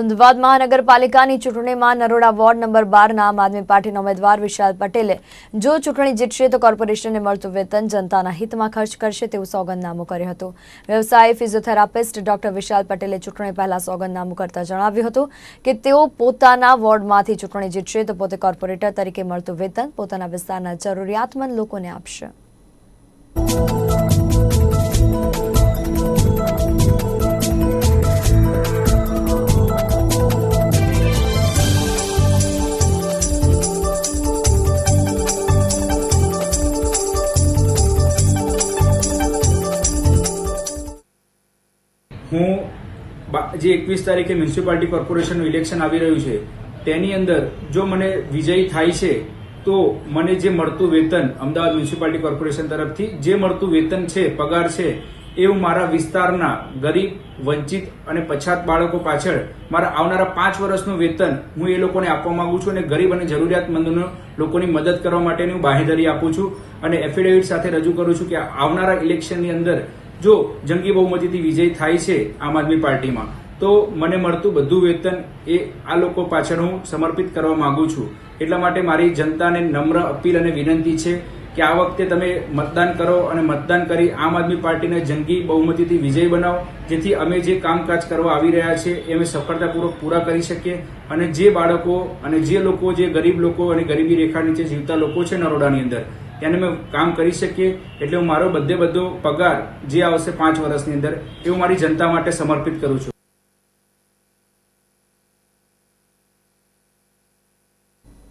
અમદાવાદ મહાનગરપાલિકાની ચૂંટણીમાં Naroda ward number બારના આમ આદમી પાર્ટીના ઉમેદવાર વિશાલ પટેલે જો ચૂંટણી જીતશે તો કોર્પોરેશનને મળતું વેતન જનતાના હિતમાં ખર્ચ કરશે તેવું સોગંદનામું કર્યું હતું. વ્યવસાયી ફિઝિયોથેરાપિસ્ટ ડોક્ટર વિશાલ પટેલે ચૂંટણી પહેલા સોગંદનામું કરતા જણાવ્યું હતું કે તેઓ પોતાના વોર્ડમાંથી ચૂંટણી જીતશે તો પોતે કોર્પોરેટર તરીકે મળતું વેતન પોતાના વિસ્તારના જરૂરિયાતમંદ લોકોને આપશે. હું જે એકવીસ તારીખે મ્યુનિસિપાલિટી કોર્પોરેશનનું ઇલેક્શન આવી રહ્યું છે, તેની અંદર જો મને વિજય થાય છે, તો મને જે મળતું વેતન અમદાવાદ મ્યુનિસિપાલિટી કોર્પોરેશન તરફથી, જે મળતું વેતન છે, પગાર છે એ હું મારા વિસ્તારના ગરીબ, વંચિત અને પછાત બાળકો પાછળ મારા આવનારા પાંચ વર્ષનું વેતન હું એ લોકોને આપવા માંગુ છું અને ગરીબ અને જરૂરિયાતમંદોને લોકોની મદદ કરવા માટેની હું બાહેધરી આપું છું અને એફિડેવિટ સાથે રજૂ કરું છું કે આવનારા ઇલેક્શનની અંદર જો જંગી બહુમતીથી વિજય થાય છે આમ આદમી પાર્ટીમાં, તો મને મળતું બધું વેતન એ આ લોકો પાછળ હું સમર્પિત કરવા માંગુ છું. એટલા માટે મારી જનતાને નમ્ર અપીલ અને વિનંતી છે કે આ વખતે તમે મતદાન કરો અને મતદાન કરી આમ આદમી પાર્ટીને જંગી બહુમતીથી વિજય બનાવો, જેથી અમે જે કામકાજ કરવા આવી રહ્યા છે એ અમે સફળતાપૂર્વક પૂરા કરી શકીએ અને જે બાળકો અને જે લોકો, જે ગરીબ લોકો અને ગરીબી રેખા નીચે જીવતા લોકો છે નરોડાની અંદર તેને અમે કામ કરી શકીએ એટલે હું મારો બધે બધો પગાર જે આવશે પાંચ વર્ષની અંદર, એ હું મારી જનતા માટે સમર્પિત કરું છું.